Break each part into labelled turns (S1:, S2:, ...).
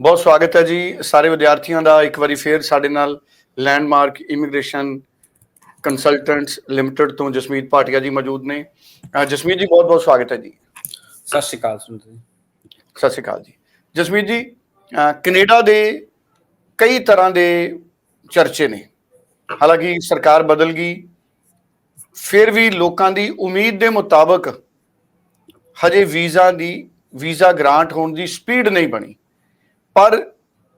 S1: ਬਹੁਤ ਸਵਾਗਤ ਹੈ ਜੀ। ਸਾਰੇ ਵਿਦਿਆਰਥੀਆਂ ਦਾ ਇੱਕ ਵਾਰੀ ਫੇਰ ਸਾਡੇ ਨਾਲ ਲੈਂਡਮਾਰਕ ਇਮੀਗ੍ਰੇਸ਼ਨ ਕੰਸਲਟੈਂਟਸ ਲਿਮਟਿਡ ਤੋਂ ਜਸਮੀਤ ਭਾਟੀਆ ਜੀ ਮੌਜੂਦ ਨੇ। ਜਸਮੀਤ ਜੀ ਬਹੁਤ ਬਹੁਤ ਸਵਾਗਤ ਹੈ ਜੀ।
S2: ਸਤਿ ਸ਼੍ਰੀ ਅਕਾਲ ਸੁਣਦੇ ਜੀ।
S1: ਸਤਿ ਸ਼੍ਰੀ ਅਕਾਲ ਜੀ। ਜਸਮੀਤ ਜੀ ਕੈਨੇਡਾ ਦੇ ਕਈ ਤਰ੍ਹਾਂ ਦੇ ਚਰਚੇ ਨੇ। ਹਾਲਾਂਕਿ ਸਰਕਾਰ ਬਦਲ ਗਈ। ਫਿਰ ਵੀ ਲੋਕਾਂ ਦੀ ਉਮੀਦ ਦੇ ਮੁਤਾਬਕ ਹਜੇ ਵੀਜ਼ਾ ਦੀ ਵੀਜ਼ਾ ਗ੍ਰਾਂਟ ਹੋਣ ਦੀ ਸਪੀਡ ਨਹੀਂ ਬਣੀ। ਪਰ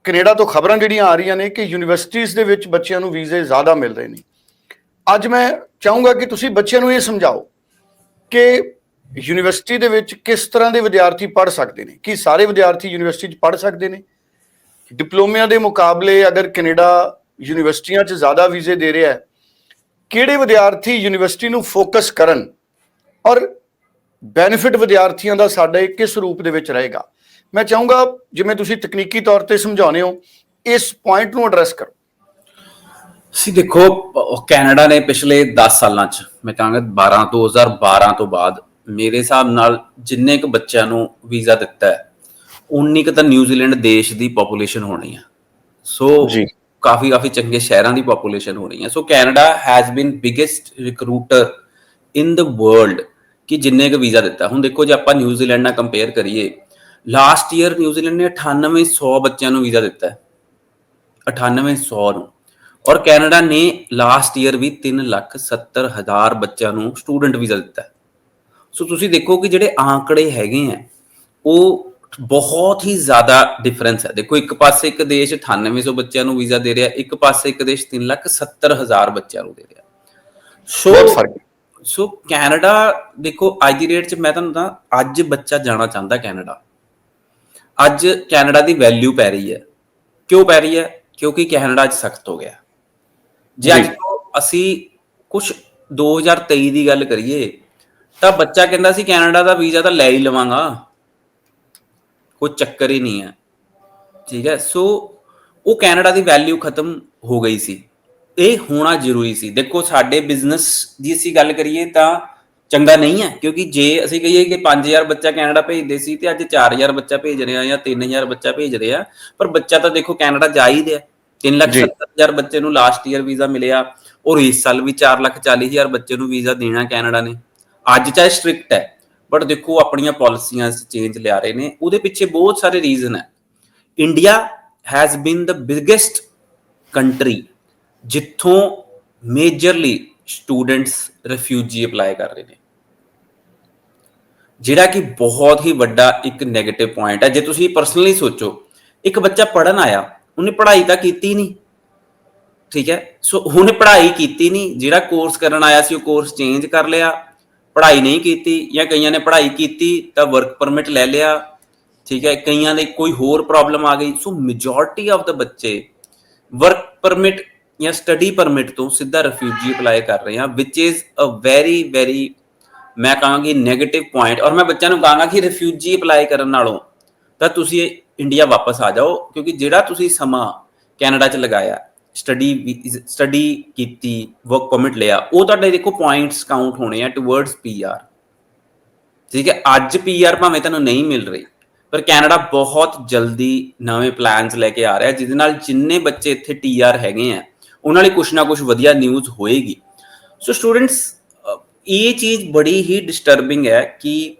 S1: ਕੈਨੇਡਾ ਤੋਂ ਖਬਰਾਂ ਜਿਹੜੀਆਂ ਆ ਰਹੀਆਂ ਨੇ ਕਿ ਯੂਨੀਵਰਸਿਟੀਆਂ ਦੇ ਵਿੱਚ ਬੱਚਿਆਂ ਨੂੰ ਵੀਜ਼ੇ ਜ਼ਿਆਦਾ ਮਿਲ ਰਹੇ ਨੇ। ਅੱਜ ਮੈਂ ਚਾਹੂੰਗਾ ਕਿ ਤੁਸੀਂ ਬੱਚਿਆਂ ਨੂੰ ਇਹ ਸਮਝਾਓ ਕਿ ਯੂਨੀਵਰਸਿਟੀ ਦੇ ਵਿੱਚ ਕਿਸ ਤਰ੍ਹਾਂ ਦੇ ਵਿਦਿਆਰਥੀ ਪੜ੍ਹ ਸਕਦੇ ਨੇ, ਕੀ ਸਾਰੇ ਵਿਦਿਆਰਥੀ ਯੂਨੀਵਰਸਿਟੀ 'ਚ ਪੜ੍ਹ ਸਕਦੇ ਨੇ? ਡਿਪਲੋਮਿਆਂ ਦੇ ਮੁਕਾਬਲੇ ਅਗਰ ਕੈਨੇਡਾ ਯੂਨੀਵਰਸਿਟੀਆਂ 'ਚ ਜ਼ਿਆਦਾ ਵੀਜ਼ੇ ਦੇ ਰਿਹਾ ਹੈ, ਕਿਹੜੇ ਵਿਦਿਆਰਥੀ ਯੂਨੀਵਰਸਿਟੀ ਨੂੰ ਫੋਕਸ ਕਰਨ ਔਰ ਬੈਨੀਫਿਟ ਵਿਦਿਆਰਥੀਆਂ ਦਾ ਸਾਡੇ ਕਿਸ ਰੂਪ ਦੇ ਵਿੱਚ ਰਹੇਗਾ? ਮੈਂ ਚਾਹੂੰਗਾ ਜਿਵੇਂ ਤੁਸੀਂ ਤਕਨੀਕੀ ਤੌਰ ਤੇ ਸਮਝਾਉਂਦੇ ਹੋ ਇਸ ਪੁਆਇੰਟ ਨੂੰ ਐਡਰੈਸ ਕਰੋ।
S2: ਸੀ ਦੇਖੋ ਕੈਨੇਡਾ ਨੇ ਪਿਛਲੇ 10 ਸਾਲਾਂ ਚ ਮੈਂ ਕਹਾਂਗਾ 12 2012 ਤੋਂ ਬਾਅਦ ਮੇਰੇ ਹਿਸਾਬ ਨਾਲ ਜਿੰਨੇ ਕੁ ਬੱਚਿਆਂ ਨੂੰ ਵੀਜ਼ਾ ਦਿੱਤਾ ਹੈ ਉਨੀ ਕੁ ਤਾਂ ਨਿਊਜ਼ੀਲੈਂਡ ਦੇਸ਼ ਦੀ ਪੋਪੂਲੇਸ਼ਨ ਹੋਣੀ ਹੈ ਸੋ
S1: ਜੀ।
S2: ਕਾਫੀ ਕਾਫੀ ਚੰਗੇ ਸ਼ਹਿਰਾਂ ਦੀ ਪੋਪੂਲੇਸ਼ਨ ਹੋਣੀ ਹੈ so Canada has been biggest recruiter in the world ਕਿ ਜਿੰਨੇ ਕੁ ਵੀਜ਼ਾ ਦਿੱਤਾ। ਹੁਣ ਦੇਖੋ ਜੇ ਆਪਾਂ ਨਿਊਜ਼ੀਲੈਂਡ ਨਾਲ ਕੰਪੇਅਰ ਕਰੀਏ ਲਾਸਟ ਈਅਰ ਨਿਊਜ਼ੀਲੈਂਡ ਨੇ 9800 ਬੱਚਿਆਂ ਨੂੰ ਵੀਜ਼ਾ ਦਿੱਤਾ ਹੈ। 9800 ਨੂੰ। ਔਰ ਕੈਨੇਡਾ ਨੇ ਲਾਸਟ ਈਅਰ ਵੀ 370000 ਬੱਚਿਆਂ ਨੂੰ ਸਟੂਡੈਂਟ ਵੀਜ਼ਾ ਦਿੱਤਾ ਹੈ। ਸੋ ਤੁਸੀਂ ਦੇਖੋ ਕਿ ਜਿਹੜੇ ਆંકੜੇ ਹੈਗੇ ਆ ਉਹ ਬਹੁਤ ਹੀ ਜ਼ਿਆਦਾ ਡਿਫਰੈਂਸ ਹੈ। ਦੇਖੋ ਇੱਕ ਪਾਸੇ ਇੱਕ ਦੇਸ਼ 9800 ਬੱਚਿਆਂ ਨੂੰ ਵੀਜ਼ਾ ਦੇ ਰਿਹਾ ਇੱਕ ਪਾਸੇ ਇੱਕ ਦੇਸ਼ 370000 ਬੱਚਿਆਂ ਨੂੰ ਦੇ ਰਿਹਾ। ਸੋ। ਸੋ ਕੈਨੇਡਾ ਦੇਖੋ ਅੱਜ ਦੀ ਡੇਟ 'ਚ ਮੈਂ ਤੁਹਾਨੂੰ ਤਾਂ ਅੱਜ ਬੱਚਾ ਜਾਣਾ ਚਾਹੁੰਦਾ ਕੈਨੇਡਾ ਅੱਜ ਕੈਨੇਡਾ ਦੀ ਵੈਲਿਊ ਪੈ ਰਹੀ ਹੈ। ਕਿਉਂ ਪੈ ਰਹੀ ਹੈ? ਕਿਉਂਕਿ ਕੈਨੇਡਾ ਅੱਜ ਸਖਤ ਹੋ ਗਿਆ। ਜੇ ਅੱਜ ਅਸੀਂ ਕੁਝ 2023 ਦੀ ਗੱਲ ਕਰੀਏ ਤਾਂ ਬੱਚਾ ਕਹਿੰਦਾ ਸੀ ਕੈਨੇਡਾ ਦਾ ਵੀਜ਼ਾ ਤਾਂ ਲੈ ਹੀ ਲਵਾਂਗਾ। ਕੋਈ ਚੱਕਰ ਹੀ ਨਹੀਂ ਹੈ। ਠੀਕ ਹੈ? ਸੋ ਉਹ ਕੈਨੇਡਾ ਦੀ ਵੈਲਿਊ ਖਤਮ ਹੋ ਗਈ ਸੀ। ਇਹ ਹੋਣਾ ਜ਼ਰੂਰੀ ਸੀ। ਦੇਖੋ ਸਾਡੇ ਬਿਜ਼ਨਸ ਦੀ ਅਸੀਂ ਗੱਲ ਕਰੀਏ ਤਾਂ ਚੰਗਾ ਨਹੀਂ ਹੈ ਕਿਉਂਕਿ ਜੇ ਅਸੀਂ ਕਹੀਏ ਕਿ 5000 ਬੱਚਾ ਕੈਨੇਡਾ ਭੇਜਦੇ ਸੀ ਤੇ ਅੱਜ 4000 ਬੱਚਾ ਭੇਜ ਰਹੇ ਆ ਜਾਂ 3000 ਬੱਚਾ ਭੇਜ ਰਹੇ ਆ ਪਰ ਬੱਚਾ ਤਾਂ ਦੇਖੋ ਕੈਨੇਡਾ ਜਾ ਹੀ ਰਿਹਾ। 370000 ਬੱਚੇ ਨੂੰ ਲਾਸਟ ਈਅਰ ਵੀਜ਼ਾ ਮਿਲਿਆ ਔਰ ਇਸ ਸਾਲ ਵੀ 440000 ਬੱਚੇ ਨੂੰ ਵੀਜ਼ਾ ਦੇਣਾ ਕੈਨੇਡਾ ਨੇ। ਅੱਜ ਚਾਹੇ ਸਟ੍ਰਿਕਟ ਹੈ ਬਟ ਦੇਖੋ ਆਪਣੀਆਂ ਪਾਲਿਸੀਆਂ ਚੇਂਜ ਲਿਆ ਰਹੇ ਨੇ ਉਹਦੇ ਪਿੱਛੇ ਬਹੁਤ ਸਾਰੇ ਰੀਜ਼ਨ ਹੈ। India has been the biggest country ਜਿੱਥੋਂ ਮੇਜਰਲੀ ਸਟੂਡੈਂਟਸ ਰਿਫਿਊਜੀ ਅਪਲਾਈ ਕਰ ਰਹੇ ਨੇ। ਜਿਹੜਾ ਕਿ ਬਹੁਤ ਹੀ ਵੱਡਾ ਇੱਕ 네ਗੇਟਿਵ ਪੁਆਇੰਟ ਹੈ। ਜੇ ਤੁਸੀਂ ਪਰਸਨਲੀ ਸੋਚੋ, ਇੱਕ ਬੱਚਾ ਪੜਨ ਆਇਆ, ਉਹਨੇ ਪੜ੍ਹਾਈ ਤਾਂ ਕੀਤੀ ਨਹੀਂ। ਠੀਕ ਹੈ? ਸੋ ਉਹਨੇ ਪੜ੍ਹਾਈ ਕੀਤੀ ਨਹੀਂ। ਜਿਹੜਾ ਕੋਰਸ ਕਰਨ ਆਇਆ ਸੀ, ਉਹ ਕੋਰਸ ਚੇਂਜ ਕਰ ਲਿਆ। ਪੜ੍ਹਾਈ ਨਹੀਂ ਕੀਤੀ ਜਾਂ ਕਈਆਂ ਨੇ ਪੜ੍ਹਾਈ ਕੀਤੀ ਤਾਂ ਵਰਕ ਪਰਮਿਟ ਲੈ ਲਿਆ। ਠੀਕ ਹੈ? ਕਈਆਂ ਦੇ ਕੋਈ ਹੋਰ ਪ੍ਰੋਬਲਮ ਆ ਗਈ। ਸੋ ਮੈਜੋਰਟੀ ਆਫ ਦਾ ਬੱਚੇ ਵਰਕ ਪਰਮਿਟ ਜਾਂ ਸਟੱਡੀ ਪਰਮਿਟ ਤੋਂ ਸਿੱਧਾ ਰਿਫਿਊਜੀ ਅਪਲਾਈ ਕਰ ਰਹੇ ਹਾਂ ਵਿਚ ਇਜ਼ ਅ ਵੈਰੀ ਵੈਰੀ ਮੈਂ ਕਹਾਂਗੀ 네ਗੇਟਿਵ ਪੁਆਇੰਟ ਔਰ ਮੈਂ ਬੱਚਿਆਂ ਨੂੰ ਕਹਾਂਗਾ ਕਿ ਰਿਫਿਊਜੀ ਅਪਲਾਈ ਕਰਨ ਨਾਲੋਂ ਤਾਂ ਤੁਸੀਂ ਇੰਡੀਆ ਵਾਪਸ ਆ ਜਾਓ, ਕਿਉਂਕਿ ਜਿਹੜਾ ਤੁਸੀਂ ਸਮਾਂ ਕੈਨੇਡਾ 'ਚ ਲਗਾਇਆ ਸਟੱਡੀ ਸਟੱਡੀ ਕੀਤੀ ਵਰਕ ਪਰਮਿਟ ਲਿਆ, ਉਹ ਤੁਹਾਡੇ ਦੇਖੋ ਪੁਆਇੰਟਸ ਕਾਊਂਟ ਹੋਣੇ ਆ ਟੁਵਰਡਸ ਪੀਆਰ ਠੀਕ ਹੈ, ਅੱਜ ਪੀਆਰ ਭਾਵੇਂ ਤੁਹਾਨੂੰ ਨਹੀਂ ਮਿਲ ਰਹੀ, ਪਰ ਕੈਨੇਡਾ ਬਹੁਤ ਜਲਦੀ ਨਵੇਂ ਪਲਾਨਸ ਲੈ ਕੇ ਆ ਰਿਹਾ, ਜਿਹਦੇ ਨਾਲ ਜਿੰਨੇ ਬੱਚੇ ਇੱਥੇ ਟੀਆਰ ਹੈਗੇ ਆ ਉਹਨਾਂ ਲਈ ਕੁਝ ਨਾ ਕੁਝ ਵਧੀਆ ਨਿਊਜ਼ ਹੋਏਗੀ। ਸੋ ਸਟੂਡੈਂਟਸ ਇਹ ਚੀਜ਼ ਬੜੀ ਹੀ ਡਿਸਟਰਬਿੰਗ ਹੈ ਕਿ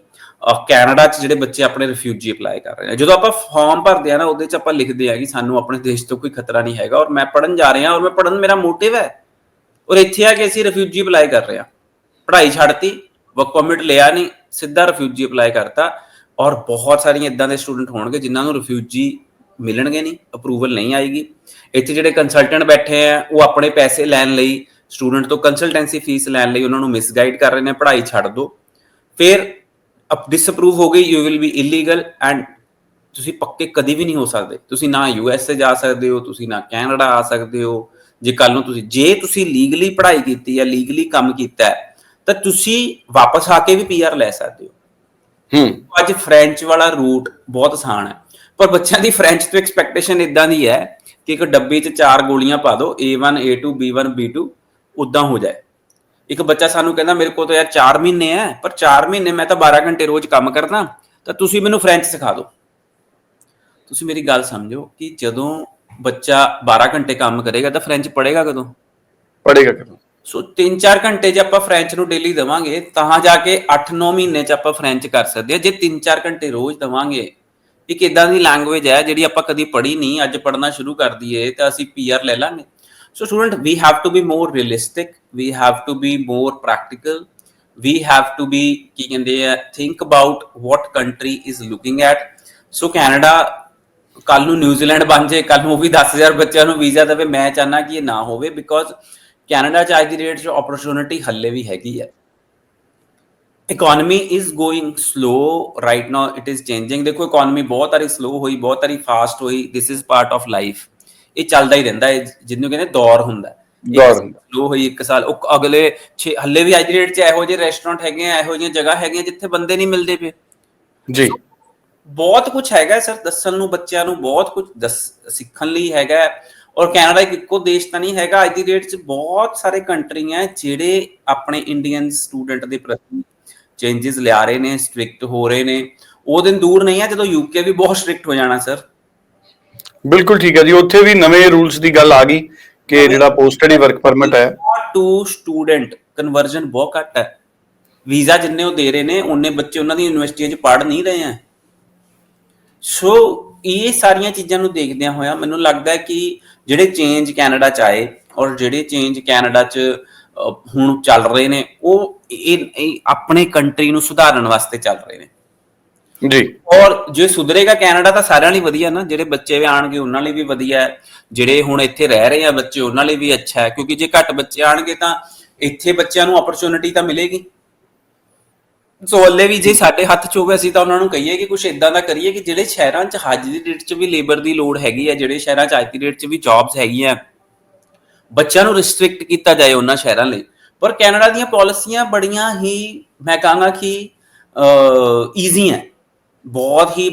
S2: ਕੈਨੇਡਾ 'ਚ ਜਿਹੜੇ ਬੱਚੇ ਆਪਣੇ ਰਿਫਿਊਜੀ ਅਪਲਾਈ ਕਰ ਰਹੇ ਨੇ, ਜਦੋਂ ਆਪਾਂ ਫਾਰਮ ਭਰਦੇ ਆ ਨਾ, ਉਹਦੇ 'ਚ ਆਪਾਂ ਲਿਖਦੇ ਆ ਕਿ ਸਾਨੂੰ ਆਪਣੇ ਦੇਸ਼ ਤੋਂ ਕੋਈ ਖਤਰਾ ਨਹੀਂ ਹੈਗਾ ਔਰ ਮੈਂ ਪੜਨ ਜਾ ਰਿਹਾ ਔਰ ਮੈਂ ਪੜਨ ਮੇਰਾ ਮੋਟਿਵ ਹੈ। ਔਰ ਇੱਥੇ ਆ ਕੇ ਅਸੀਂ ਰਿਫਿਊਜੀ ਅਪਲਾਈ ਕਰ ਰਹੇ ਹਾਂ ਪੜ੍ਹਾਈ ਛੱਡਤੀ ਵਰਕ ਪਰਮਿਟ ਲਿਆ ਨਹੀਂ, ਸਿੱਧਾ ਰਿਫਿਊਜੀ ਅਪਲਾਈ ਕਰਤਾ ਔਰ ਬਹੁਤ ਸਾਰੀਆਂ ਇਦਾਂ ਦੇ ਸਟੂਡੈਂਟ ਹੋਣਗੇ ਜਿਨ੍ਹਾਂ ਨੂੰ ਰਿਫਿਊਜੀ ਮਿਲਣਗੇ ਨਹੀਂ ਅਪਰੂਵਲ ਨਹੀਂ ਆਏਗੀ। ਇੱਥੇ ਜਿਹੜੇ ਕੰਸਲਟੈਂਟ ਬੈਠੇ ਆ ਉਹ ਆਪਣੇ ਪੈਸੇ ਲੈਣ ਲਈ ਸਟੂਡੈਂਟ ਤੋਂ ਕੰਸਲਟੈਂਸੀ ਫੀਸ ਲੈਣ ਲਈ ਉਹਨਾਂ ਨੂੰ ਮਿਸਗਾਈਡ ਕਰ ਰਹੇ ਨੇ ਪੜ੍ਹਾਈ ਛੱਡ ਦਿਓ ਫਿਰ ਅਪ ਡਿਸਅਪਰੂਵ ਹੋ ਗਈ you will be illegal and ਤੁਸੀਂ ਪੱਕੇ ਕਦੀ ਵੀ ਨਹੀਂ ਹੋ ਸਕਦੇ। ਤੁਸੀਂ ਨਾ ਯੂ ਐਸ ਏ ਜਾ ਸਕਦੇ ਹੋ ਤੁਸੀਂ ਨਾ ਕੈਨੇਡਾ ਆ ਸਕਦੇ ਹੋ। ਜੇ ਕੱਲ ਨੂੰ ਤੁਸੀਂ ਜੇ ਤੁਸੀਂ ਲੀਗਲੀ ਪੜ੍ਹਾਈ ਕੀਤੀ ਹੈ ਲੀਗਲੀ ਕੰਮ ਕੀਤਾ ਹੈ ਤਾਂ ਤੁਸੀਂ ਵਾਪਸ ਆ ਕੇ ਵੀ ਪੀਆਰ ਲੈ ਸਕਦੇ ਹੋ।
S1: ਹੂੰ।
S2: ਅੱਜ ਫ੍ਰੈਂਚ ਵਾਲਾ ਰੂਟ ਬਹੁਤ ਆਸਾਨ ਹੈ। ਪਰ ਬੱਚਿਆਂ ਦੀ ਫ੍ਰੈਂਚ ਤੋਂ ਐਕਸਪੈਕਟੇਸ਼ਨ ਇਦਾਂ ਦੀ ਹੈ ਕਿ ਇੱਕ ਡੱਬੀ 'ਚ ਚਾਰ ਗੋਲੀਆਂ ਪਾ ਦਿਓ A1 A2 B1 B2 ਉਦਾਂ ਹੋ ਜਾਏ। ਇੱਕ ਬੱਚਾ ਸਾਨੂੰ ਕਹਿੰਦਾ ਮੇਰੇ ਕੋਲ ਤਾਂ ਯਾਰ 4 ਮਹੀਨੇ ਹੈ ਪਰ 4 ਮਹੀਨੇ ਮੈਂ ਤਾਂ 12 ਘੰਟੇ ਰੋਜ਼ ਕੰਮ ਕਰਦਾ ਤਾਂ ਤੁਸੀਂ ਮੈਨੂੰ ਫ੍ਰੈਂਚ ਸਿਖਾ ਦਿਓ। ਤੁਸੀਂ ਮੇਰੀ ਗੱਲ ਸਮਝੋ ਕਿ ਜਦੋਂ ਬੱਚਾ 12 ਘੰਟੇ ਕੰਮ ਕਰੇਗਾ ਤਾਂ ਫ੍ਰੈਂਚ ਪੜ੍ਹੇਗਾ ਕਦੋਂ?
S1: ਪੜੇਗਾ ਕਦੋਂ?
S2: ਸੋ 3-4 ਘੰਟੇ ਜੇ ਆਪਾਂ ਫ੍ਰੈਂਚ ਨੂੰ ਡੇਲੀ ਦਵਾਂਗੇ ਤਾਂ ਜਾ ਕੇ 8-9 ਮਹੀਨੇ ਚ ਆਪਾਂ ਫ੍ਰੈਂਚ ਕਰ ਸਕਦੇ ਹਾਂ। ਜੇ 3-4 ਘੰਟੇ ਰੋਜ਼ ਦਵਾਂਗੇ ਇੱਕ ਇਦਾਂ ਦੀ ਲੈਂਗੁਏਜ ਹੈ ਜਿਹੜੀ ਆਪਾਂ ਕਦੀ ਪੜ੍ਹੀ ਨਹੀਂ, ਅੱਜ ਪੜ੍ਹਨਾ ਸ਼ੁਰੂ ਕਰ ਦਈਏ ਤਾਂ ਅਸੀਂ ਪੀਆਰ ਲੈ ਲਾਂਗੇ। So student we have to be more realistic we have to be more practical we have to be ਕੀ ਕਹਿੰਦੇ ਆ think about what country is looking at so Canada ਕੱਲ ਨੂੰ ਨਿਊਜ਼ੀਲੈਂਡ ਬਣ ਜੇ ਕੱਲ ਨੂੰ ਉਹ ਵੀ 10000 ਬੱਚਿਆਂ ਨੂੰ ਵੀਜ਼ਾ ਦੇਵੇ, ਮੈਂ ਚਾਹਨਾ ਕਿ ਇਹ ਨਾ ਹੋਵੇ ਬਿਕੋਜ਼ ਕੈਨੇਡਾ ਚ ਅੱਜ ਦੀ ਡੇਟ 'ਚ ਓਪਰਚੁਨਿਟੀ ਹੱਲੇ ਵੀ ਹੈਗੀ ਹੈ economy is going slow right now it is changing ਦੇਖੋ ਇਕਨੋਮੀ ਬਹੁਤ ਸਾਰੀ ਸਲੋ ਹੋਈ ਬਹੁਤ ਸਾਰੀ ਫਾਸਟ ਹੋਈ। This is part of life ਇਹ ਚੱਲਦਾ ਹੀ ਰਹਿੰਦਾ ਹੈ ਜਿਹਨੂੰ ਕਹਿੰਦੇ ਦੌਰ ਹੁੰਦਾ। ਸਲੋ ਹੋਈ ਇੱਕ ਸਾਲ। ਉਹ ਅਗਲੇ 6 ਹੱਲੇ ਵੀ ਅੱਜ ਦੀ ਰੇਟ 'ਚ ਇਹੋ ਜਿਹੇ ਰੈਸਟੋਰੈਂਟ ਹੈਗੇ ਆ ਇਹੋ ਜਿਹੀਆਂ ਜਗ੍ਹਾ ਹੈਗੀਆਂ ਜਿੱਥੇ ਬੰਦੇ ਨਹੀਂ ਮਿਲਦੇ ਪਏ।
S1: ਜੀ।
S2: ਬਹੁਤ ਕੁਝ ਹੈਗਾ ਸਰ ਦੱਸਣ ਨੂੰ ਬੱਚਿਆਂ ਨੂੰ ਬਹੁਤ ਕੁਝ ਸਿੱਖਣ ਲਈ ਹੈਗਾ ਔਰ ਕੈਨੇਡਾ ਇੱਕ ਇੱਕੋ ਦੇਸ਼ ਤਾਂ ਨਹੀਂ ਹੈਗਾ। ਅੱਜ ਦੀ ਡੇਟ 'ਚ ਬਹੁਤ ਸਾਰੇ ਕੰਟਰੀ ਹੈ ਜਿਹੜੇ ਆਪਣੇ ਇੰਡੀਅਨ ਸਟੂਡੈਂਟ ਦੇ ਪ੍ਰਤੀ ਚੇਂजेस ਲਿਆ ਰਹੇ ਨੇ ਸਟ੍ਰਿਕਟ ਹੋ ਰਹੇ ਨੇ। ਉਹ ਦਿਨ ਦੂਰ ਨਹੀਂ ਹੈ ਜਦੋਂ ਯੂਕੇ ਵੀ ਬਹੁਤ ਸਟ੍ਰਿਕਟ ਹੋ ਜਾਣਾ ਸਰ
S1: ਬਿਲਕੁਲ ਠੀਕ ਹੈ ਜੀ। ਉੱਥੇ ਵੀ ਨਵੇਂ ਰੂਲਸ ਦੀ ਗੱਲ ਆ ਗਈ ਕਿ ਜਿਹੜਾ ਪੋਸਟ ਸਟੱਡੀ ਵਰਕ ਪਰਮਿਟ ਹੈ
S2: ਟੂ ਸਟੂਡੈਂਟ ਕਨਵਰਜਨ ਬਹੁਤ ਘੱਟ ਹੈ। ਵੀਜ਼ਾ ਜਿੰਨੇ ਉਹ ਦੇ ਰਹੇ ਨੇ ਉਹਨੇ ਬੱਚੇ ਉਹਨਾਂ ਦੀ ਯੂਨੀਵਰਸਿਟੀਆਂ 'ਚ ਪੜ੍ਹ ਨਹੀਂ ਰਹੇ ਆ ਸੋ ਇਹ ਸਾਰੀਆਂ ਚੀਜ਼ਾਂ ਨੂੰ ਦੇਖਦਿਆਂ ਹੋਇਆ ਮੈਨੂੰ ਲੱਗਦਾ ਹੈ ਕਿ ਜਿਹੜੇ ਚੇਂਜ ਕੈਨੇਡਾ ਚ ਆਏ ਔਰ ਜਿਹੜੇ ਚੇਂਜ ਕੈਨੇਡਾ ਚ ਹੁਣ ਚੱਲ ਰਹੇ ਨੇ ਉਹ ਇਹ ਆਪਣੇ ਕੰਟਰੀ ਨੂੰ ਸੁਧਾਰਨ ਵਾਸਤੇ ਚੱਲ ਰਹੇ ਨੇ।
S1: ਜੀ।
S2: ਔਰ ਜੇ ਸੁਧਰੇਗਾ ਕੈਨੇਡਾ ਤਾਂ ਸਾਰਿਆਂ ਲਈ ਵਧੀਆ ਨਾ ਜਿਹੜੇ ਬੱਚੇ ਵੀ ਆਣਗੇ ਉਹਨਾਂ ਲਈ ਵੀ ਵਧੀਆ ਹੈ। ਜਿਹੜੇ ਹੁਣ ਇੱਥੇ ਰਹਿ ਰਹੇ ਆ ਬੱਚੇ ਉਹਨਾਂ ਲਈ ਵੀ ਅੱਛਾ ਹੈ ਕਿਉਂਕਿ ਜੇ ਘੱਟ ਬੱਚੇ ਆਣਗੇ ਤਾਂ ਇੱਥੇ ਬੱਚਿਆਂ ਨੂੰ ਓਪਰਚੁਨਿਟੀ ਤਾਂ ਮਿਲੇਗੀ। ਸੋ ਹੱਲੇ ਵੀ ਜੇ ਸਾਡੇ ਹੱਥ 'ਚ ਹੋਵੇ ਅਸੀਂ ਤਾਂ ਉਹਨਾਂ ਨੂੰ ਕਹੀਏ ਕਿ ਕੁਝ ਇਦਾਂ ਦਾ ਕਰੀਏ ਕਿ ਜਿਹੜੇ ਸ਼ਹਿਰਾਂ 'ਚ ਅੱਜ ਦੀ ਡੇਟ 'ਚ ਵੀ ਲੇਬਰ ਦੀ ਲੋੜ ਹੈਗੀ ਹੈ ਜਿਹੜੇ ਸ਼ਹਿਰਾਂ 'ਚ ਅੱਜ ਦੀ ਡੇਟ 'ਚ ਵੀ ਜੌਬਸ ਹੈਗੀਆਂ ਬੱਚਿਆਂ ਨੂੰ ਰਿਸਟ੍ਰਿਕਟ ਕੀਤਾ ਜਾਏ ਉਹਨਾਂ ਸ਼ਹਿਰਾਂ ਲਈ। ਪਰ ਕੈਨੇਡਾ ਦੀਆਂ ਪਾਲਿਸੀਆਂ ਬੜੀਆਂ ਹੀ ਮੈਂ ਕਹਾਂਗਾ ਕਿ ਈਜ਼ੀ ਹੈ। ਬਹੁਤ ਹੀ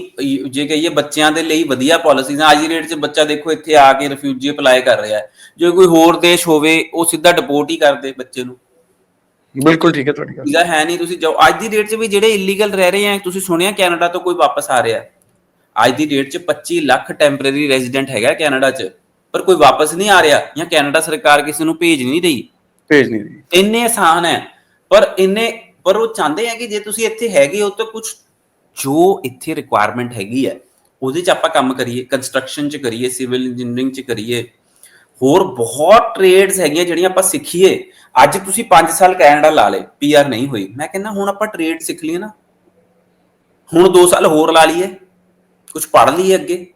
S2: ਜੇ ਕਹੀਏ ਬੱਚਿਆਂ ਦੇ ਲਈ ਵਧੀਆ ਪਾਲਿਸੀਜ਼ ਅੱਜ ਦੀ ਡੇਟ 'ਚ ਬੱਚਾ ਦੇਖੋ ਇੱਥੇ ਆ ਕੇ ਰਿਫਿਊਜੀ ਅਪਲਾਈ ਕਰ ਰਿਹਾ ਹੈ। ਜੇ ਕੋਈ ਹੋਰ ਦੇਸ਼ ਹੋਵੇ ਉਹ ਸਿੱਧਾ ਡਿਪੋਰਟ ਹੀ ਕਰਦੇ ਬੱਚੇ ਨੂੰ।
S1: ਬਿਲਕੁਲ ਠੀਕ ਹੈ ਤੁਹਾਡੀ ਗੱਲ।
S2: ਹੈ ਨਹੀਂ ਤੁਸੀਂ ਜਾਓ। ਅੱਜ ਦੀ ਡੇਟ 'ਚ ਵੀ ਜਿਹੜੇ ਇਲੀਗਲ ਰਹਿ ਰਹੇ ਆ ਤੁਸੀਂ ਸੁਣਿਆ ਕੈਨੇਡਾ ਤੋਂ ਕੋਈ ਵਾਪਸ ਆ ਰਿਹਾ ਅੱਜ ਦੀ ਡੇਟ 'ਚ 25 ਲੱਖ ਟੈਂਪਰੇਰੀ ਰੈਜ਼ੀਡੈਂਟ ਹੈਗਾ ਕੈਨੇਡਾ 'ਚ। ਪਰ ਕੋਈ ਵਾਪਸ ਨਹੀਂ ਆ ਰਿਹਾ ਜਾਂ ਕੈਨੇਡਾ ਸਰਕਾਰ ਕਿਸੇ ਨੂੰ ਭੇਜ ਨਹੀਂ ਰਹੀ।
S1: ਭੇਜ ਨਹੀਂ ਰਹੀ।
S2: ਇੰਨੇ ਆਸਾਨ ਹੈ। ਪਰ ਇੰਨੇ ਪਰ ਉਹ ਚਾਹੁੰਦੇ ਆ ਕਿ ਜੇ ਤੁਸੀਂ ਇੱਥੇ ਹੈਗੇ ਹੋ ਤਾਂ ਕੁਝ ਜੋ ਇੱਥੇ ਰਿਕੁਆਇਰਮੈਂਟ ਹੈਗੀ ਹੈ ਉਹਦੇ 'ਚ ਆਪਾਂ ਕੰਮ ਕਰੀਏ ਕੰਸਟਰਕਸ਼ਨ 'ਚ ਕਰੀਏ ਸਿਵਲ ਇੰਜੀਨੀਅਰਿੰਗ 'ਚ ਕਰੀਏ। ਹੋਰ ਬਹੁਤ ਟ੍ਰੇਡਸ ਹੈਗੀਆਂ ਜਿਹੜੀਆਂ ਆਪਾਂ ਸਿੱਖੀਏ। ਅੱਜ ਤੁਸੀਂ 5 ਸਾਲ ਕੈਨੇਡਾ ਲਾ ਲੇ ਪੀਆਰ ਨਹੀਂ ਹੋਈ। ਮੈਂ ਕਹਿੰਦਾ ਹੁਣ ਆਪਾਂ ਟ੍ਰੇਡ ਸਿੱਖ ਲਈਏ ਨਾ। ਹੁਣ 2 ਸਾਲ ਹੋਰ ਲਾ ਲਈਏ। ਕੁਝ ਪੜ੍ਹ ਲਈਏ ਅੱਗੇ।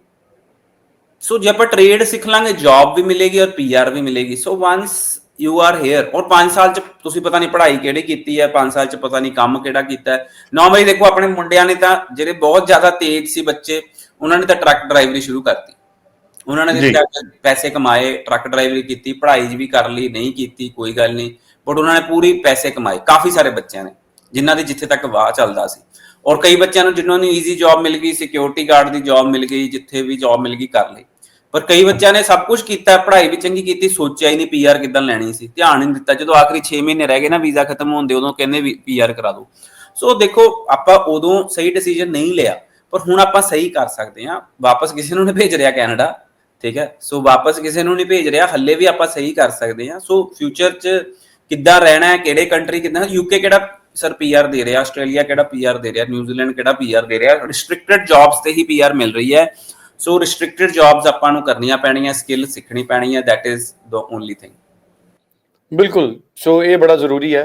S2: ਸੋ ਜੇ ਆਪਾਂ ਟ੍ਰੇਡ ਸਿੱਖ ਲਾਂਗੇ ਜੌਬ ਵੀ ਮਿਲੇਗੀ ਔਰ ਪੀਆਰ ਵੀ ਮਿਲੇਗੀ so once you are here ਔਰ 5 ਸਾਲ ਚ ਤੁਸੀਂ ਪਤਾ ਨਹੀਂ ਪੜ੍ਹਾਈ ਕਿਹੜੀ ਕੀਤੀ ਹੈ 5 ਸਾਲ ਚ ਪਤਾ ਨਹੀਂ ਕੰਮ ਕਿਹੜਾ ਕੀਤਾ ਹੈ ਨਾਰਮਲੀ ਦੇਖੋ ਆਪਣੇ ਮੁੰਡਿਆਂ ਨੇ ਤਾਂ ਜਿਹੜੇ ਬਹੁਤ ਜ਼ਿਆਦਾ ਤੇਜ਼ ਸੀ ਬੱਚੇ ਉਹਨਾਂ ਨੇ ਤਾਂ ਟਰੱਕ ਡਰਾਈਵਰੀ ਸ਼ੁਰੂ ਕਰਤੀ ਉਹਨਾਂ ਨੇ ਪੈਸੇ ਕਮਾਏ ਟਰੱਕ ਡਰਾਈਵਰੀ ਕੀਤੀ ਪੜ੍ਹਾਈ ਵੀ ਕਰ ਲਈ ਨਹੀਂ ਕੀਤੀ ਕੋਈ ਗੱਲ ਨਹੀਂ ਬਟ ਉਹਨਾਂ ਨੇ ਪੂਰੀ ਪੈਸੇ ਕਮਾਏ ਕਾਫੀ ਸਾਰੇ ਬੱਚਿਆਂ ਨੇ ਜਿਨ੍ਹਾਂ ਦੇ ਜਿੱਥੇ ਤੱਕ ਵਾਹ ਚੱਲਦਾ ਸੀ। ਔਰ ਕਈ ਬੱਚਿਆਂ ਨੂੰ ਜਿਨ੍ਹਾਂ ਨੂੰ ਈਜ਼ੀ ਜੌਬ ਮਿਲ ਗਈ ਸਿਕਿਉਰਿਟੀ ਗਾਰਡ ਦੀ ਜੌਬ ਮਿਲ ਗਈ, ਜਿੱਥੇ ਵੀ ਜੌਬ ਮਿਲ ਗਈ ਕਰ ਲਈ। ਪਰ ਕਈ ਬੱਚਿਆਂ ਨੇ ਸਭ ਕੁਝ ਕੀਤਾ, ਪੜ੍ਹਾਈ ਵੀ ਚੰਗੀ ਕੀਤੀ, ਸੋਚਿਆ ਹੀ ਨਹੀਂ ਪੀਆਰ ਕਿੱਦਾਂ ਲੈਣੀ ਸੀ। ਧਿਆਨ ਨਹੀਂ ਦਿੱਤਾ। ਜਦੋਂ ਆਖਰੀ 6 ਮਹੀਨੇ ਰਹਿ ਗਏ ਨਾ, ਵੀਜ਼ਾ ਖਤਮ ਹੋਣ ਦੇ ਉਦੋਂ ਕਹਿੰਦੇ ਵੀ ਪੀਆਰ ਕਰਾ ਦਿਓ ਸੋ ਦੇਖੋ, ਆਪਾਂ ਉਦੋਂ ਸਹੀ ਡਿਸੀਜਨ ਨਹੀਂ ਲਿਆ, ਪਰ ਹੁਣ ਆਪਾਂ ਸਹੀ ਕਰ ਸਕਦੇ ਹਾਂ। ਵਾਪਸ ਕਿਸੇ ਨੂੰ ਨਹੀਂ ਭੇਜ ਰਿਹਾ ਕੈਨੇਡਾ, ਠੀਕ ਹੈ? ਸੋ ਵਾਪਸ ਕਿਸੇ ਨੂੰ ਨਹੀਂ ਭੇਜ ਰਿਹਾ, ਹੱਲੇ ਵੀ ਆਪਾਂ ਸਹੀ ਕਰ ਸਕਦੇ ਹਾਂ। ਸੋ ਫਿਊਚਰ 'ਚ ਕਿੱਦਾਂ ਰਹਿਣਾ ਹੈ, ਕਿਹੜੇ ਕੰਟਰੀ ਕਿੱਦਾਂ ਯੂਕੇ ਕਿਹੜਾ ਸਰ ਪੀਆਰ ਦੇ ਰਿਹਾ, ਆਸਟ੍ਰੇਲੀਆ ਕਿਹੜਾ ਪੀਆਰ ਦੇ ਰਿਹਾ ਨਿਊਜ਼ੀਲੈਂਡ ਕਿਹੜਾ ਪੀਆਰ ਦੇ ਰਿਹਾ ਰਿਸਟ੍ਰਿਕਟਡ ਜੌਬਸ ਤੇ ਹੀ ਪੀਆਰ ਮਿਲ ਰਹੀ ਹੈ। ਸੋ ਰਿਸਟ੍ਰਿਕਟਡ ਜੌਬਸ ਆਪਾਂ ਨੂੰ ਕਰਨੀਆਂ ਪੈਣੀਆਂ ਸਕਿੱਲ ਸਿੱਖਣੀ ਪੈਣੀ ਹੈ that is the only thing
S1: ਬਿਲਕੁਲ। ਸੋ ਇਹ ਬੜਾ ਜ਼ਰੂਰੀ ਹੈ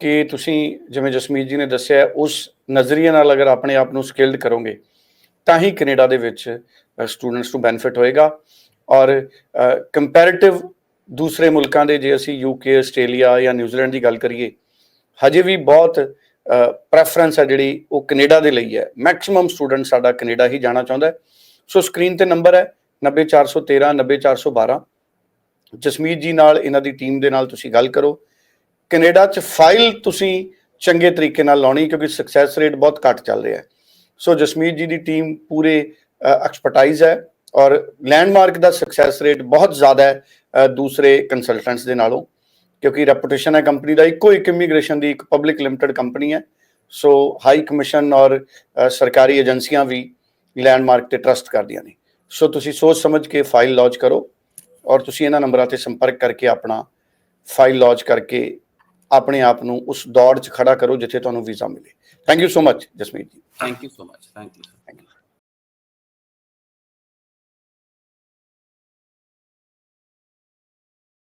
S1: ਕਿ ਤੁਸੀਂ ਜਿਵੇਂ ਜਸਮੀਤ ਜੀ ਨੇ ਦੱਸਿਆ ਉਸ ਨਜ਼ਰੀਏ ਨਾਲ ਅਗਰ ਆਪਣੇ ਆਪ ਨੂੰ ਸਕਿਲਡ ਕਰੋਗੇ, ਤਾਂ ਹੀ ਕੈਨੇਡਾ ਦੇ ਵਿੱਚ ਸਟੂਡੈਂਟਸ ਨੂੰ ਬੈਨੀਫਿਟ ਹੋਏਗਾ। ਔਰ ਕੰਪੈਰੀਟਿਵ ਦੂਸਰੇ ਮੁਲਕਾਂ ਦੇ ਜੇ ਅਸੀਂ ਯੂਕੇ ਆਸਟ੍ਰੇਲੀਆ ਜਾਂ ਨਿਊਜ਼ੀਲੈਂਡ ਦੀ ਗੱਲ ਕਰੀਏ ਹਜੇ ਵੀ ਬਹੁਤ ਪ੍ਰੈਫਰੈਂਸ ਹੈ ਜਿਹੜੀ ਉਹ ਕੈਨੇਡਾ ਦੇ ਲਈ ਹੈ। ਮੈਕਸਿਮਮ ਸਟੂਡੈਂਟ ਸਾਡਾ ਕੈਨੇਡਾ ਹੀ ਜਾਣਾ ਚਾਹੁੰਦਾ ਹੈ। ਸੋ ਸਕਰੀਨ ਤੇ ਨੰਬਰ ਹੈ 90413 90412 ਜਸਮੀਤ ਜੀ ਨਾਲ ਇਹਨਾਂ ਦੀ ਟੀਮ ਦੇ ਨਾਲ ਤੁਸੀਂ ਗੱਲ ਕਰੋ। ਕੈਨੇਡਾ 'ਚ ਫਾਈਲ ਤੁਸੀਂ ਚੰਗੇ ਤਰੀਕੇ ਨਾਲ ਲਾਉਣੀ ਕਿਉਂਕਿ ਸਕਸੈਸ ਰੇਟ ਬਹੁਤ ਘੱਟ ਚੱਲ ਰਿਹਾ ਹੈ। ਸੋ ਜਸਮੀਤ ਜੀ ਦੀ ਟੀਮ ਪੂਰੇ ਐਕਸਪਰਟਾਈਜ਼ ਹੈ ਔਰ ਲੈਂਡਮਾਰਕ ਦਾ ਸਕਸੈਸ ਰੇਟ ਬਹੁਤ ਜ਼ਿਆਦਾ ਹੈ ਦੂਸਰੇ ਕੰਸਲਟੈਂਟਸ ਦੇ ਨਾਲੋਂ। ਕਿਉਂਕਿ ਰੈਪੂਟੇਸ਼ਨ ਹੈ ਕੰਪਨੀ ਦਾ ਇੱਕੋ ਇੱਕ ਇਮੀਗ੍ਰੇਸ਼ਨ ਦੀ ਇੱਕ ਪਬਲਿਕ ਲਿਮਟਿਡ ਕੰਪਨੀ ਹੈ। ਸੋ ਹਾਈ ਕਮਿਸ਼ਨ ਔਰ ਸਰਕਾਰੀ ਏਜੰਸੀਆਂ ਵੀ ਲੈਂਡਮਾਰਕ ਤੇ ਟਰਸਟ ਕਰਦੀਆਂ ਨੇ। ਸੋ ਤੁਸੀਂ ਸੋਚ ਸਮਝ ਕੇ ਫਾਈਲ ਲੌਂਚ ਕਰੋ ਔਰ ਤੁਸੀਂ ਇਹਨਾਂ ਨੰਬਰਾਂ ਤੇ ਸੰਪਰਕ ਕਰਕੇ ਆਪਣਾ ਫਾਈਲ ਲੌਂਚ ਕਰਕੇ ਆਪਣੇ ਆਪ ਨੂੰ ਉਸ ਦੌੜ 'ਚ ਖੜਾ ਕਰੋ ਜਿੱਥੇ ਤੁਹਾਨੂੰ ਵੀਜ਼ਾ ਮਿਲੇ। Thank you so much Jasmeet ji.
S2: Thank you so much thank you